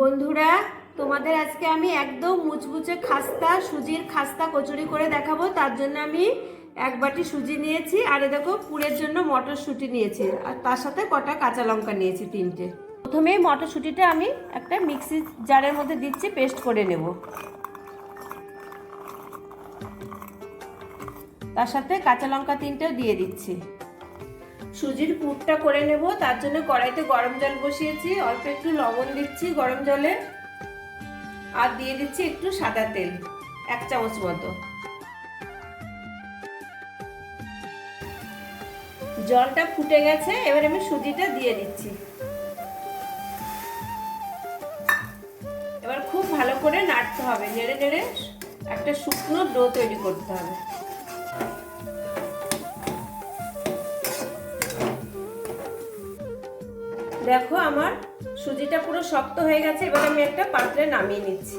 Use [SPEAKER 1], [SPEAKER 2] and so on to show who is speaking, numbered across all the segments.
[SPEAKER 1] বন্ধুরা, তোমাদের আজকে আমি একদম মুচমুচে খাস্তা, সুজির খাস্তা কচুরি করে দেখাবো। তার জন্য আমি এক বাটি সুজি নিয়েছি, আর এ দেখো, পুরের জন্য মটরশুঁটি নিয়েছি, আর তার সাথে কটা কাঁচা লঙ্কা নিয়েছি তিনটে। প্রথমেই মটরশুঁটিটা আমি একটা মিক্সি জারের মধ্যে দিচ্ছি, পেস্ট করে নেব। তার সাথে কাঁচা লঙ্কা তিনটেও দিয়ে দিচ্ছি। সুজির পুরটা করে নেব, তার জন্য কড়াইতে গরম জল বসিয়েছি, অল্প একটু লবণ দিচ্ছি গরম জলে, আর দিয়ে দিচ্ছি একটু সাদা তেল, এক চামচ মতো। জলটা ফুটে গেছে, এবার আমি সুজিটা দিয়ে দিচ্ছি। এবার খুব ভালো করে নাড়তে হবে, নেড়ে নেড়ে একটা শুকনো ডো তৈরি করতে হবে। দেখো আমার সুজিটা পুরো শক্ত হয়ে গেছে, এবার আমি একটা পাত্রে নামিয়ে নিচ্ছি।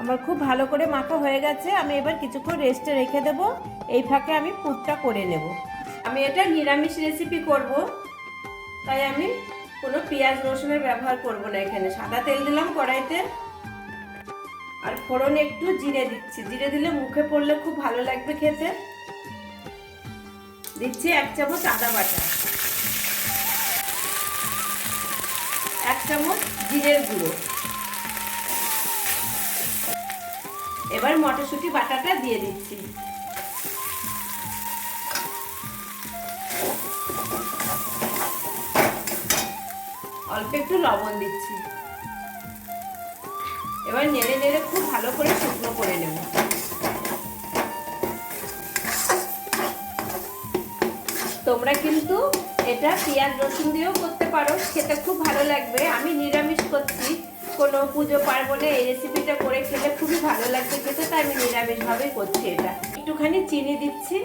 [SPEAKER 1] আমার খুব ভালো করে মাখা হয়ে গেছে, আমি এবার কিছুক্ষণ রেস্টে রেখে দেব, এই ফাঁকে আমি পুরটা করে নেব। আমি এটা নিরামিষ রেসিপি করব, তাই আমি কোনো পেঁয়াজ রসুনের ব্যবহার করব না এখানে। সাদা তেল দিলাম কড়াইতে আর ফোড়ন একটু জিরে দিচ্ছি। জিরে দিলে মুখে পড়লে খুব ভালো লাগবে খেতে। দিচ্ছি এক চামচ আদা বাটা। এক চামচ জিরের গুঁড়ো। এবার মটরশুঁটি বাটাটা দিয়ে দিচ্ছি। অল্প একটু লবণ দিচ্ছি। এবার নেড়ে নেড়ে খুব ভালো করে শুকনো করে নেব। তোমরা কিন্তু এটা পেঁয়াজ রসুন দিয়েও করতে পারো, খেতে খুব ভালো লাগবে। আমি নিরামিষ করছি, কোনো পুজো পার্বণে এই রেসিপিটা করে খেলে খুবই ভালো লাগবে খেতে, তাই আমি নিরামিষভাবেই করছি এটা। একটুখানি চিনি দিচ্ছি।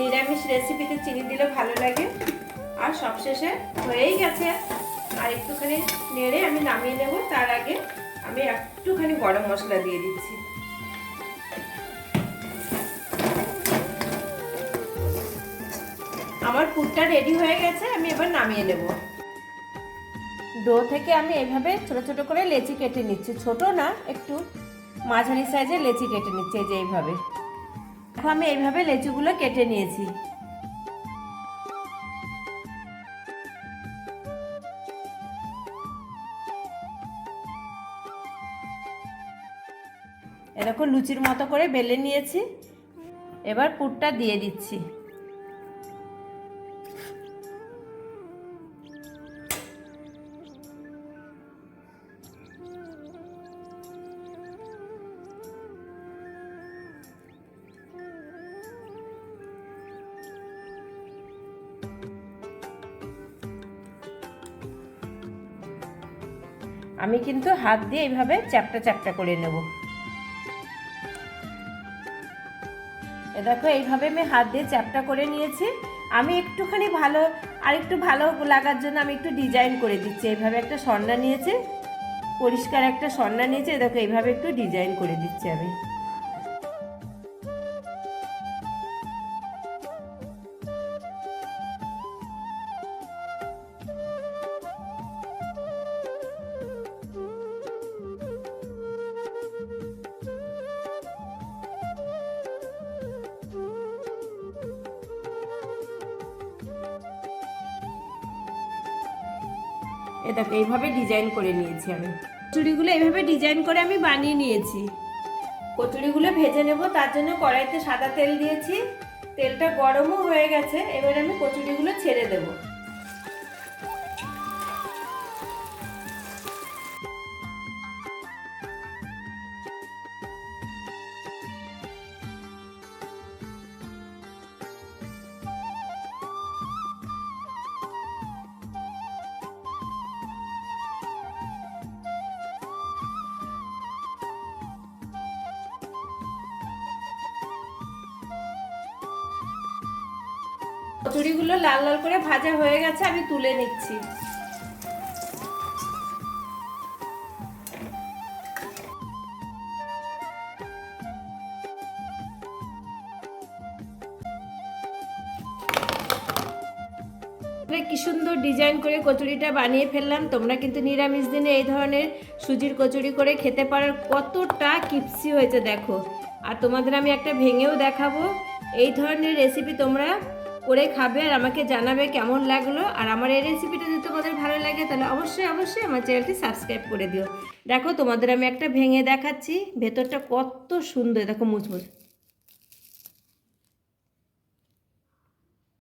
[SPEAKER 1] নিরামিষ রেসিপিতে চিনি দিলে ভালো লাগে। আর সবশেষে হয়েই গেছে। আর একটুখানি নেড়ে আমি নামিয়ে নেব, তার আগে আমি একটুখানি গরম মশলা দিয়ে দিচ্ছি। আমার পুরটা রেডি হয়ে গেছে, আমি এবার নামিয়ে নেব। ডো থেকে আমি এইভাবে ছোট ছোট করে লেচি কেটে নিচ্ছি, ছোট না, একটু মাঝারি সাইজের লেচি কেটে নিচ্ছি, এই যে এইভাবে। আমি এইভাবে লেচিগুলো কেটে নিয়েছি। এরকম লুচির মতো করে বেলে নিয়েছি। এবার পুরটা দিয়ে দিচ্ছি। আমি কিন্তু হাত দিয়ে এইভাবে চ্যাপটা চ্যাপটা করে নেব। দেখো, এইভাবে আমি হাত দিয়ে চ্যাপটা করে নিয়েছি। আমি একটুখানি ভালো আর একটু ভালো লাগার জন্য আমি একটু ডিজাইন করে দিচ্ছি। এইভাবে একটা সন্না নিয়েছি, পরিষ্কার একটা সন্না নিয়েছে। দেখো, এইভাবে একটু ডিজাইন করে দিচ্ছি আমি। এ দেখো এইভাবে ডিজাইন করে নিয়েছি আমি। কচুরিগুলো এইভাবে ডিজাইন করে আমি বানিয়ে নিয়েছি। কচুরিগুলো ভেজে নেব তার জন্য কড়াইতে সাদা তেল দিয়েছি। তেলটা গরমও হয়ে গেছে এবার আমি কচুরিগুলো ছেড়ে দেব। কচুরিগুলো লাল লাল করে ভাজা হয়ে গেছে, আমি তুলে নিচ্ছি। কি সুন্দর ডিজাইন করে কচুরিটা বানিয়ে ফেললাম। তোমরা কিন্তু নিরামিষ দিনে এই ধরনের সুজির কচুরি করে খেতে পারার কতটা কিপসি হয়েছে দেখো। আর তোমাদের আমি একটা ভেঙেও দেখাবো। এই ধরনের রেসিপি তোমরা করে খাবে আর আমাকে জানাবে কেমন লাগল। আর আমার এই রেসিপিটা যদি তোমাদের ভালো লাগে, তাহলে অবশ্যই অবশ্যই আমার চ্যানেলটি সাবস্ক্রাইব করে দিও। দেখো, তোমাদের আমি একটা ভেঙে দেখাচ্ছি। ভেতরটা কত সুন্দর, দেখো মুচমুচ।